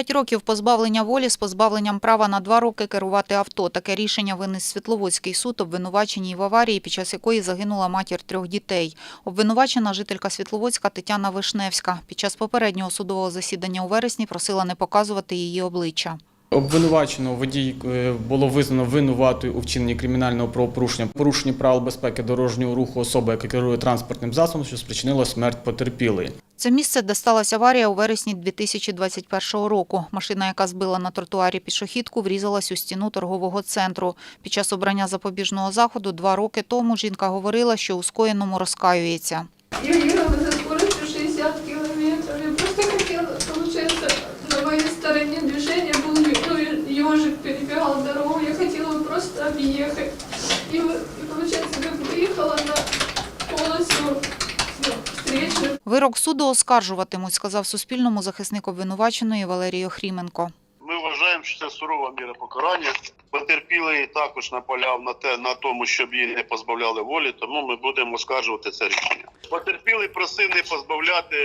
П'ять років позбавлення волі з позбавленням права на два роки керувати авто. Таке рішення виніс Світловодський суд, обвинуваченій в аварії, під час якої загинула матір трьох дітей. Обвинувачена жителька Світловодська Тетяна Вишневська. Під час попереднього судового засідання у вересні просила не показувати її обличчя. Обвинуваченого водій е, було визнано винуватою у вчиненні кримінального правопорушення, порушенні правил безпеки дорожнього руху особи, яка керує транспортним засобом, що спричинило смерть потерпілої. Це місце, де сталася аварія у вересні 2021 року. Машина, яка збила на тротуарі пішохідку, врізалась у стіну торгового центру. Під час обрання запобіжного заходу два роки тому жінка говорила, що у скоєному розкаюється. Хотела ехать. И, вот- и получается, как выехала на полностью ну, встречную. Вирок суду оскаржуватимуть, сказав Суспільному захисник обвинуваченої Валерій Охріменко. Ми вважаємо, що це сурова міра покарання. Потерпілий також наполяв на те, на тому, щоб її не позбавляли волі, тому ми будемо оскаржувати це рішення. Потерпілий просив не позбавляти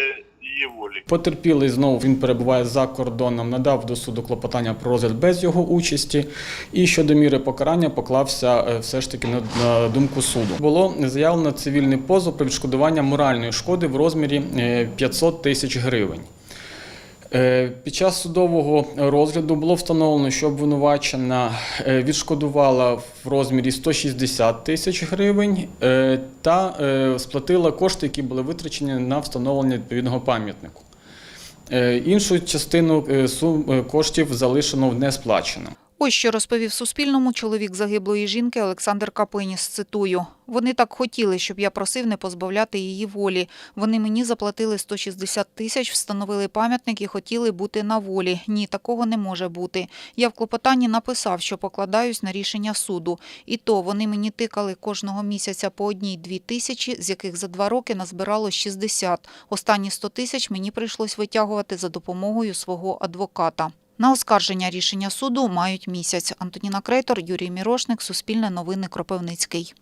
її волі. Потерпілий знову він перебуває за кордоном, надав до суду клопотання про розгляд без його участі. І щодо міри покарання поклався е, все ж таки на, думку суду. Було заявлено цивільний позов про відшкодування моральної шкоди в розмірі е, 500 тисяч гривень. Е, Під час судового розгляду було встановлено, що обвинувачена е, відшкодувала в розмірі 160 тисяч гривень е, та сплатила кошти, які були витрачені на встановлення відповідного пам'ятнику. Іншу частину сум коштів залишено несплачено. Ось що розповів Суспільному чоловік загиблої жінки Олександр Капиніс. Цитую: вони так хотіли, щоб я просив не позбавляти її волі. Вони мені заплатили 160 тисяч, встановили пам'ятник і хотіли бути на волі. Ні, такого не може бути. Я в клопотанні написав, що покладаюсь на рішення суду. І то вони мені тикали кожного місяця по одній-дві тисячі, з яких за два роки назбирало 60. Останні 100 тисяч мені прийшлось витягувати за допомогою свого адвоката. На оскарження рішення суду мають місяць. Антоніна Крейтор, Юрій Мірошник, Суспільне новини Кропивницький.